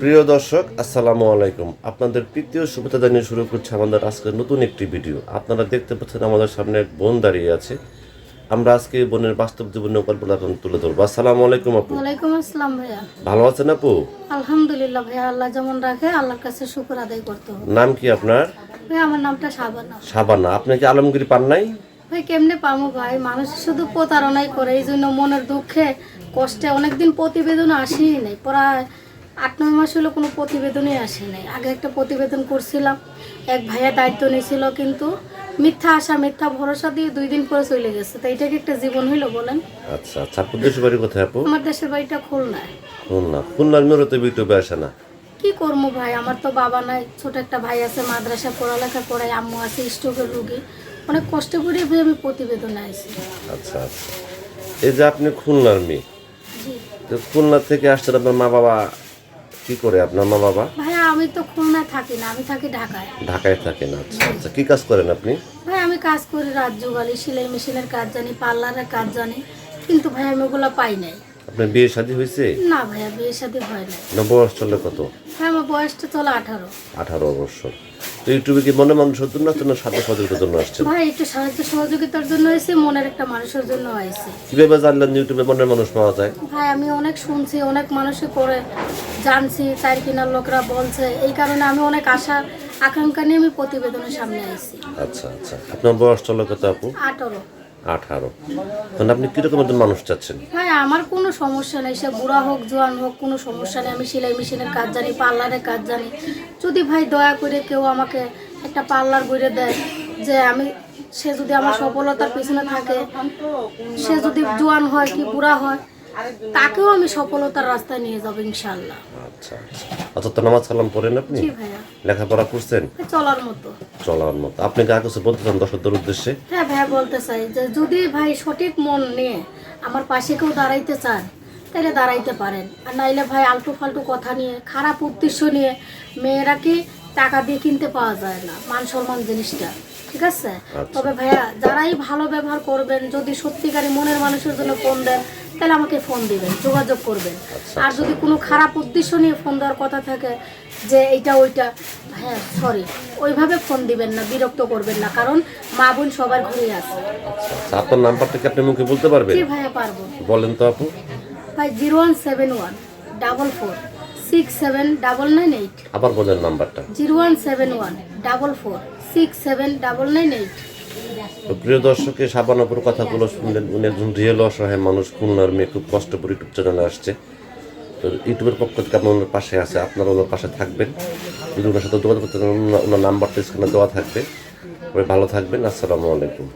প্রিয় দর্শক আসসালামু আলাইকুম। আপনাদের তৃতীয় শুভেচ্ছা জানিয়ে শুরু করছে আমাদের আজকে নতুন একটি ভিডিও। আপনারা দেখতে পাচ্ছেন আমাদের সামনে এক বোন দাঁড়িয়ে আছে। আমরা আজকে বোনের বাস্তব জীবনের গল্পটা এখন তুলে ধরবো। আসসালামু আলাইকুম আপু। ওয়ালাইকুম আসসালাম ভাইয়া। ভালো আছেন আপু? আলহামদুলিল্লাহ ভাইয়া আল্লাহ যেমন রাখে আল্লাহর কাছে শুকর আদায় করতে হবে। নাম কি আপনার? ভাই আমার নামটা সাবানা সাবানা আপনি কি আলমগীর পান নাই? ভাই কেমনে পামো ভাই? মানুষ শুধু প্রতারণাই করে এই জন্য মনের দুঃখে কষ্টে অনেকদিন প্রতিবেদন আসেই নাই। প্রায় আট নয় মাস হলো কোনো প্রতিবেদনই আসে নাই আগে একটা প্রতিবেদন করছিলাম এক ভাইয়া দায়িত্ব নিয়েছিল কিন্তু মিথ্যা আশা মিথ্যা ভরসা দিয়ে দুই দিন পরে চলে গেছে। তো এটা কি একটা জীবন হইল বলেন? আচ্ছা আচ্ছা আপুর দেশের বাড়ি কোথায় আপু? আমার দেশের বাড়িটা খুলনায় খুলনা। খুলনার মেয়েরও তো ইউটিউবে আসে না। কি করব ভাই? আমার তো বাবা নাই ছোট একটা ভাই আছে মাদ্রাসা পড়ালেখা করাই আম্মু আছে স্ট্রোকের রুগী। অনেক কষ্ট করে ভাই আমি প্রতিবেদনে আইছি। আচ্ছা আচ্ছা। এই যে আপনি খুলনার মেয়ে জি। তো খুলনা থেকে আসছেন আপনার মা বাবা কি করে আপনার মা বাবা ভাইয়া আমি তো খুলনা থাকি না আমি থাকি ঢাকায়। ঢাকায় থাকেন আচ্ছা আচ্ছা কি কাজ করেন আপনি? ভাই আমি কাজ করি রাত জোগালি সেলাই মেশিনের কাজ জানি পার্লারের কাজ জানি কিন্তু ভাই আমি ওগুলো পাই নাই। আপনার বিয়ে শাদী হয়েছে? না ভাইয়া বিয়ে শাদী হয় নাই। না বয়স চলে কত? ভাই আমার বয়সটা চলে আঠারো। আঠারো বছর। ইউটিউবে কি মনে মানুষের জন্য আসছেন না সাথে সহযোগিতার জন্য আসছেন ভাই একটু সাহায্য সহযোগিতার জন্য এসে মনের একটা মানুষের জন্য আইছি কীভাবে জানলেন ইউটিউবে মনের মানুষ পাওয়া যায়? ভাই আমি অনেক শুনছি অনেক মানুষে করে জানছি তার কিনার লোকরা বলছে। এই কারণে আমি অনেক আশা আকাঙ্ক্ষা নিয়ে আমি প্রতিবেদনের সামনে আইছি। আচ্ছা আচ্ছা। আপনার বয়স চলে কত আপু? আঠারো। আঠারো। তাহলে আপনি কীরকম একজন মানুষ চাচ্ছেন? ভাই আমার কোনো সমস্যা নেই সে বুড়া হোক জোয়ান হোক কোনো সমস্যা নেই। আমি সেলাই মেশিনের কাজ জানি পার্লারের কাজ জানি। যদি ভাই দয়া করে কেউ আমাকে একটা পার্লার গড়ে দেয় যে আমি সে যদি আমার সফলতার পিছনে থাকে সে যদি জোয়ান হয় কি বুড়া হয় তাকেও আমি সফলতার রাস্তায় নিয়ে যাব ইনশাল্লাহ আচ্ছা আচ্ছা। তো নামাজ সালাম পড়েন আপনি? জি ভাইয়া। লেখাপড়া করছেন? চলার মতো। চলার মতো। আপনি কার কাছে বলতে চান দর্শকদের উদ্দেশ্যে? হ্যাঁ ভাইয়া বলতে চাই যে যদি ভাই সঠিক মন নিয়ে আমার পাশে কেউ দাঁড়াইতে চান তাহলে দাঁড়াইতে পারেন। আর নাইলে ভাই আলটু ফালতু কথা নিয়ে খারাপ উদ্দেশ্য নিয়ে মেয়েরা কি টাকা দিয়ে কিনতে পাওয়া যায় না মান সম্মান জিনিসটা ঠিক আছে? আচ্ছা। তবে ভাইয়া যারাই ভালো ব্যবহার করবেন যদি সত্যিকারী মনের মানুষের জন্য ফোন দেন তাহলে আমাকে ফোন দিবেন যোগাযোগ করবেন। আচ্ছা, আর যদি কোনো খারাপ উদ্দেশ্য নিয়ে ফোন দেওয়ার কথা থাকে যে এইটা ওইটা হ্যাঁ সরি ওইভাবে ফোন দিবেন না বিরক্ত করবেন না কারণ মা বোন সবার ঘুরে আছে। আচ্ছা আপনার নাম্বারটা কি আপনি মুখে বলতে পারবেন? কি ভাইয়া পারব। বলেন তো আপু। ভাই zero one seven one double four six seven double nine eight আবার বলেন নাম্বারটা। Zero one seven one double four six seven double nine eight প্রিয় দর্শকে সাবানপুর কথাগুলো শুনলেন উনি একজন রিয়েল অসহায় মানুষ খুলনার মেয়ে খুব কষ্ট করে ইউটিউব চ্যানেলে আসছে। তো ইউটিউবের পক্ষ থেকে আপনার ওনার পাশে আছে আপনারা ওনার পাশে থাকবেন। যদি ওনার সাথে যোগাযোগ করতে ওনার- নাম্বারটা স্ক্রিনে দেওয়া থাকবে। ভালো থাকবেন আসসালামু আলাইকুম।